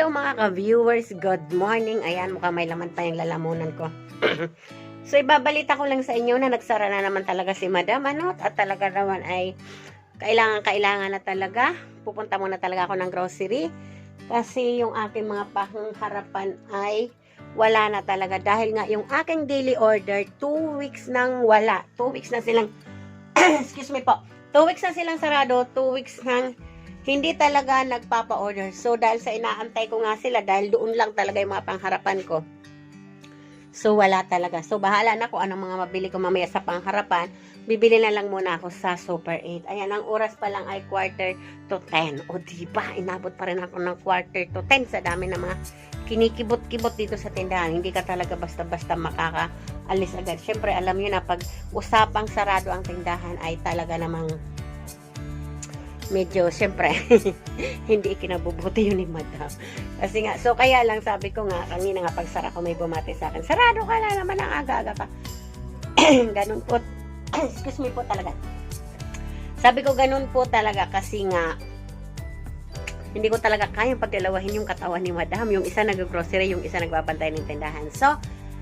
Hello mga ka-viewers, good morning. Ayan, mukhang may laman pa yung lalamunan ko. so, ibabalita ko lang sa inyo na nagsara na naman talaga si Madam, ano? At talaga naman ay kailangan, kailangan na talaga. Pupunta muna talaga ako ng grocery. Kasi yung aking mga pangharapan ay wala na talaga. Dahil nga yung aking daily order, 2 weeks nang wala. 2 weeks na silang, excuse me po, 2 weeks na silang sarado, 2 weeks nang hindi talaga nagpapa-order. So, dahil sa inaantay ko nga sila, dahil doon lang talaga yung mga pangharapan ko. So, wala talaga. So, bahala na kung anong mga mabili ko mamaya sa pangharapan. Bibili na lang muna ako sa Super 8. Ayan, ang oras pa lang ay quarter to 10. O, diba? Inabot pa rin ako ng quarter to 10 sa dami ng mga kinikibot-kibot dito sa tindahan. Hindi ka talaga basta-basta makakaalis agad. Siyempre, alam nyo na, pag usapang sarado ang tindahan, ay talaga namang medyo, syempre, hindi kinabubuti yun ni madam. Kasi nga, so kaya lang sabi ko nga, kanina nga pagsara ko may bumati sa akin, sarado ka na naman ang aga-aga ka. ganun po, excuse me po talaga. Sabi ko ganun po talaga kasi nga, hindi ko talaga kayang pagdalawahin yung katawan ni madam. Yung isa nag-grocery, yung isa nagbabantay ng tindahan. So,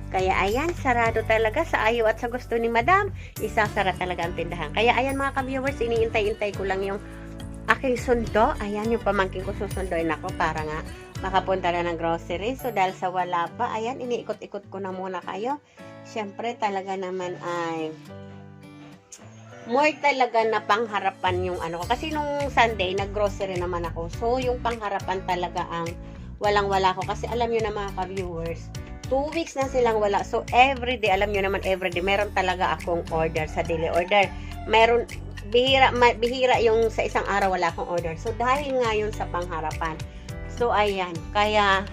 kaya ayan, sarado talaga sa ayaw at sa gusto ni madam. Isasara talaga ang tindahan. Kaya ayan mga ka-viewers, iniintay-intay ko lang yung aking sundo. Ayan, yung pamangking ko susundoin ako para nga makapunta na ng grocery. So, dahil sa wala pa, ayan, iniikot-ikot ko na muna kayo. Siyempre, talaga naman ay more talaga na pangharapan yung ano ko. Kasi nung Sunday, nag-grocery naman ako. So, yung pangharapan talaga ang walang-wala ko. Kasi alam nyo na mga ka-viewers, two weeks na silang wala. So, everyday, alam nyo naman, everyday, meron talaga akong order sa daily order. Meron, bihira, ma, bihira yung sa isang araw wala akong order. So, dahil nga yun sa pangharapan. So, ayan. Kaya,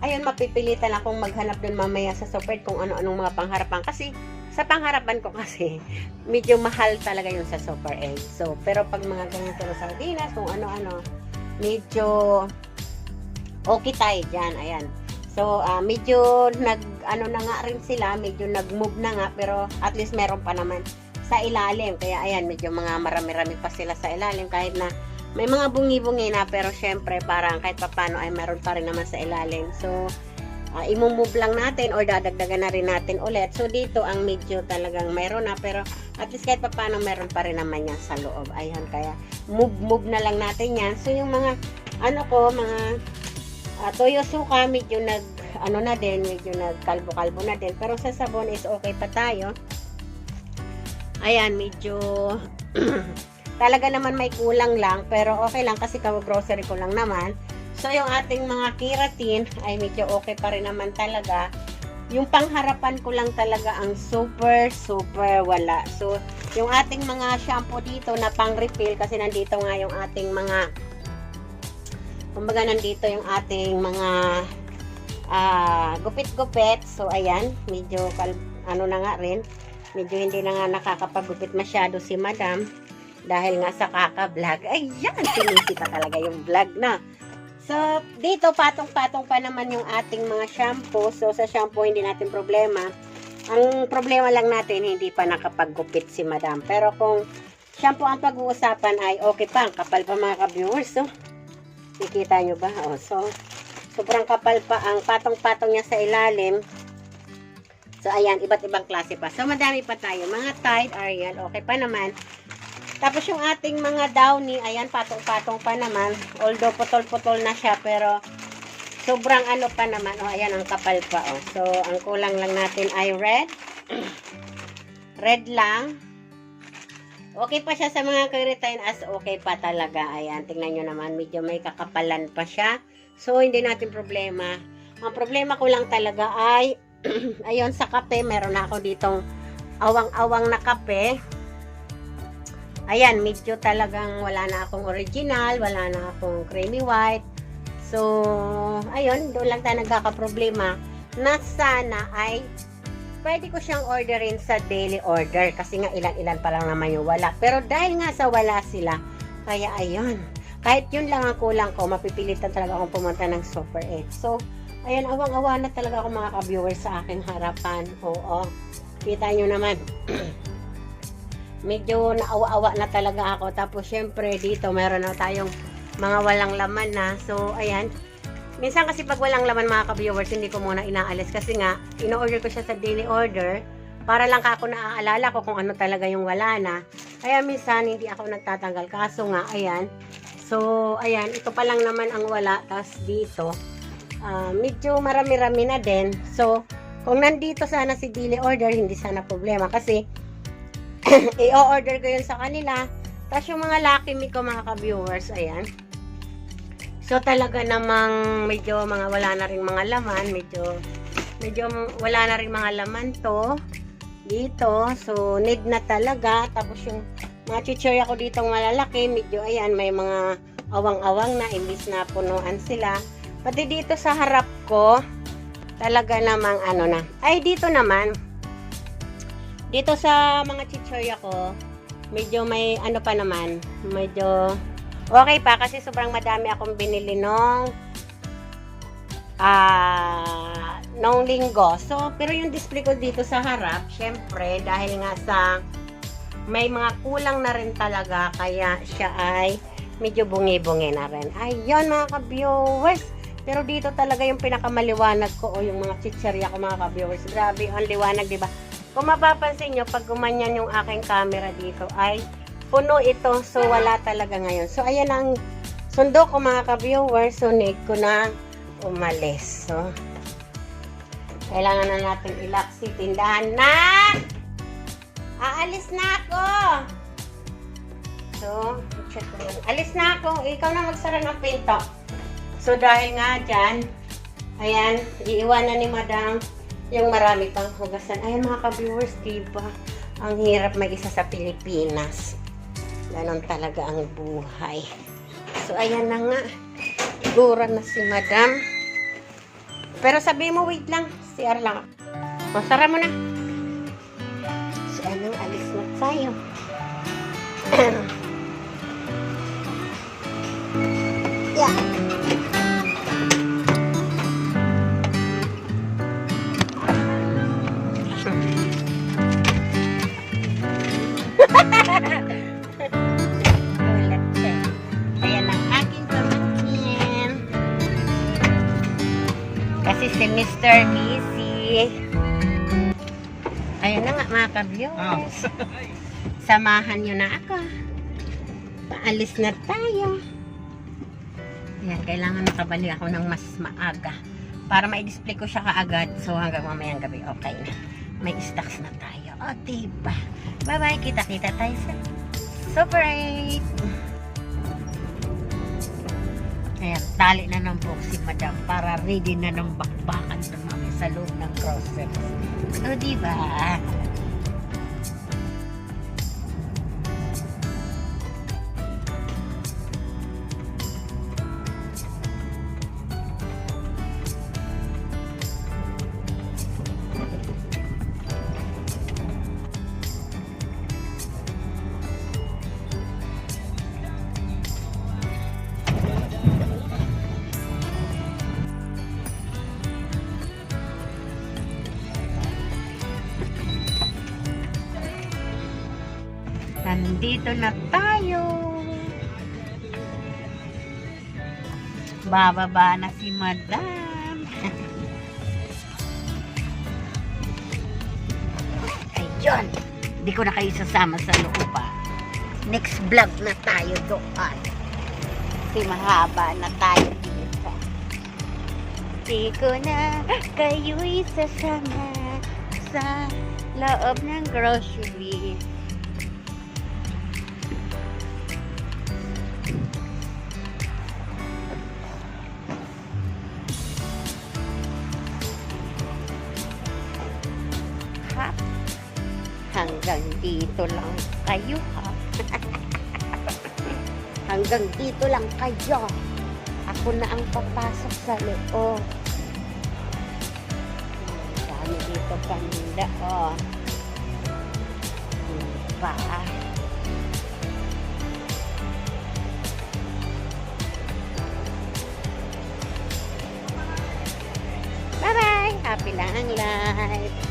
ayun, mapipilitan akong maghanap dun mamaya sa super kung ano-anong mga pangharapan. Kasi, sa pangharapan ko kasi, medyo mahal talaga yun sa Super 8. So, pero pag mga ganito na sardinas, kung ano-ano, medyo okay tayo dyan. Ayan. So, ah, medyo nag, ano na nga rin sila, medyo nag-move na nga, pero at least meron pa naman sa ilalim. Kaya ayan, medyo mga marami-rami pa sila sa ilalim kahit na may mga bungi-bungi na pero syempre parang kahit papano ay meron pa rin naman sa ilalim. So, uh, imumove lang natin or dadagdagan na rin natin ulit. So, dito ang medyo talagang meron na pero at least kahit papano meron pa rin naman yan sa loob. Ayan, kaya move-move na lang natin yan. So, yung mga ano ko, mga uh, toyo suka, medyo nag ano na din, medyo nagkalbo-kalbo na din. Pero sa sabon is okay pa tayo. Ayan, medyo talaga naman may kulang lang, pero okay lang kasi kawo-grocery ko lang naman. So, yung ating mga keratin ay medyo okay pa rin naman talaga. Yung pangharapan ko lang talaga ang super, super wala. So, yung ating mga shampoo dito na pang refill kasi nandito nga yung ating mga kumbaga nandito yung ating mga ah, gupit-gupit. So, ayan, medyo ano na nga rin. Medyo hindi na nga nakakapagupit masyado si madam dahil nga sa kaka-vlog. Ayan, sinisita talaga yung vlog na. So, dito patong-patong pa naman yung ating mga shampoo. So, sa shampoo hindi natin problema. Ang problema lang natin, hindi pa nakapagupit si madam. Pero kung shampoo ang pag-uusapan ay okay pa. Ang kapal pa mga ka-viewers. So, Kikita nyo ba? O, so, sobrang kapal pa ang patong-patong niya sa ilalim. So, ayan, iba't ibang klase pa. So, madami pa tayo. Mga Tide, Ariel, okay pa naman. Tapos, yung ating mga Downy, ayan, patong-patong pa naman. Although, putol-putol na siya, pero sobrang ano pa naman. O, ayan, ang kapal pa. O. So, ang kulang lang natin ay red. red lang. Okay pa siya sa mga keritain as okay pa talaga. Ayan, tingnan nyo naman, medyo may kakapalan pa siya. So, hindi natin problema. Ang problema ko lang talaga ay, ayun, sa kape, meron na ako ditong awang-awang na kape. Ayan, medyo talagang wala na akong original, wala na akong creamy white. So, ayun, doon lang tayo nagkakaproblema na sana ay pwede ko siyang orderin sa daily order kasi nga ilan-ilan pa lang naman yung wala. Pero dahil nga sa wala sila, kaya ayun, kahit yun lang ang kulang ko, mapipilitan talaga akong pumunta ng Super 8. So, ayan, awang-awa na talaga ako mga ka-viewers sa aking harapan. Oo, kita nyo naman. Medyo naawa-awa na talaga ako. Tapos, syempre, dito meron na tayong mga walang laman na. So, ayan, Minsan kasi pag walang laman mga ka-viewers, hindi ko muna inaalis kasi nga, ino-order ko siya sa daily order para lang ako naaalala ko kung ano talaga yung wala na. Kaya minsan hindi ako nagtatanggal. Kaso nga, ayan. So, ayan, ito pa lang naman ang wala. Tapos dito, ah, medyo marami-rami na din. So, kung nandito sana si daily order, hindi sana problema. Kasi, i-order ko yun sa kanila. Tapos yung mga lucky me ko mga ka-viewers, ayan. So talaga namang medyo mga wala na ring mga laman, medyo medyo wala na ring mga laman to dito. So need na talaga. Tapos yung mga chichirya ko dito malalaki, medyo ayan may mga awang-awang na imbis na punuan sila. Pati dito sa harap ko, talaga namang ano na. Ay dito naman. Dito sa mga chichirya ko, medyo may ano pa naman, medyo Okay pa kasi sobrang madami akong binili nung ah nung linggo. So, pero yung display ko dito sa harap, syempre, dahil nga sa may mga kulang na rin talaga, kaya siya ay medyo bungi-bungi na rin. Ayun mga ka-viewers. Pero dito talaga yung pinakamaliwanag ko o yung mga chicherya ko mga ka-viewers. Grabe, ang liwanag, di ba? Kung mapapansin nyo, pag gumanyan yung aking camera dito ay puno ito. So, wala talaga ngayon. So, ayan ang sundo ko mga ka-viewers. So, need ko na umalis. So, kailangan na natin ilak si tindahan na! Aalis na ako! So, check ko. Alis na ako. Ikaw na magsara ng pinto. So, dahil nga dyan, ayan, iiwanan ni madam yung marami pang hugasan. Ayan mga ka-viewers, diba? Ang hirap mag-isa sa Pilipinas. Ganon talaga ang buhay. So, ayan na nga. Gura na si madam. Pero sabi mo, wait lang. CR lang. O, sara mo na. So, ano, alis na tayo. Busy. Ayun na nga mga ka-viewers. Samahan nyo na ako. Paalis na tayo. Ayan, kailangan nakabalik ako ng mas maaga. Para ma-display ko siya kaagad. So hanggang mamayang gabi, okay na. May stocks na tayo. O, diba? Bye-bye. Kita-kita tayo sa Super 8. Ayan, tali na ng si madam para ready na ng mamaya sa loob ng groceries. O, diba? Nandito na tayo. Bababa na si madam. Ayun. Hindi ko na kayo sasama sa loob ah. Next vlog na tayo doon. Kasi mahaba na tayo dito. Di ko na kayo isasama sa loob ng grocery. Hanggang dito lang kayo ha. Hanggang dito lang kayo. Ako na ang papasok sa loob. Dami dito paninda oh. Diba? Bye-bye! Happy lang ang life!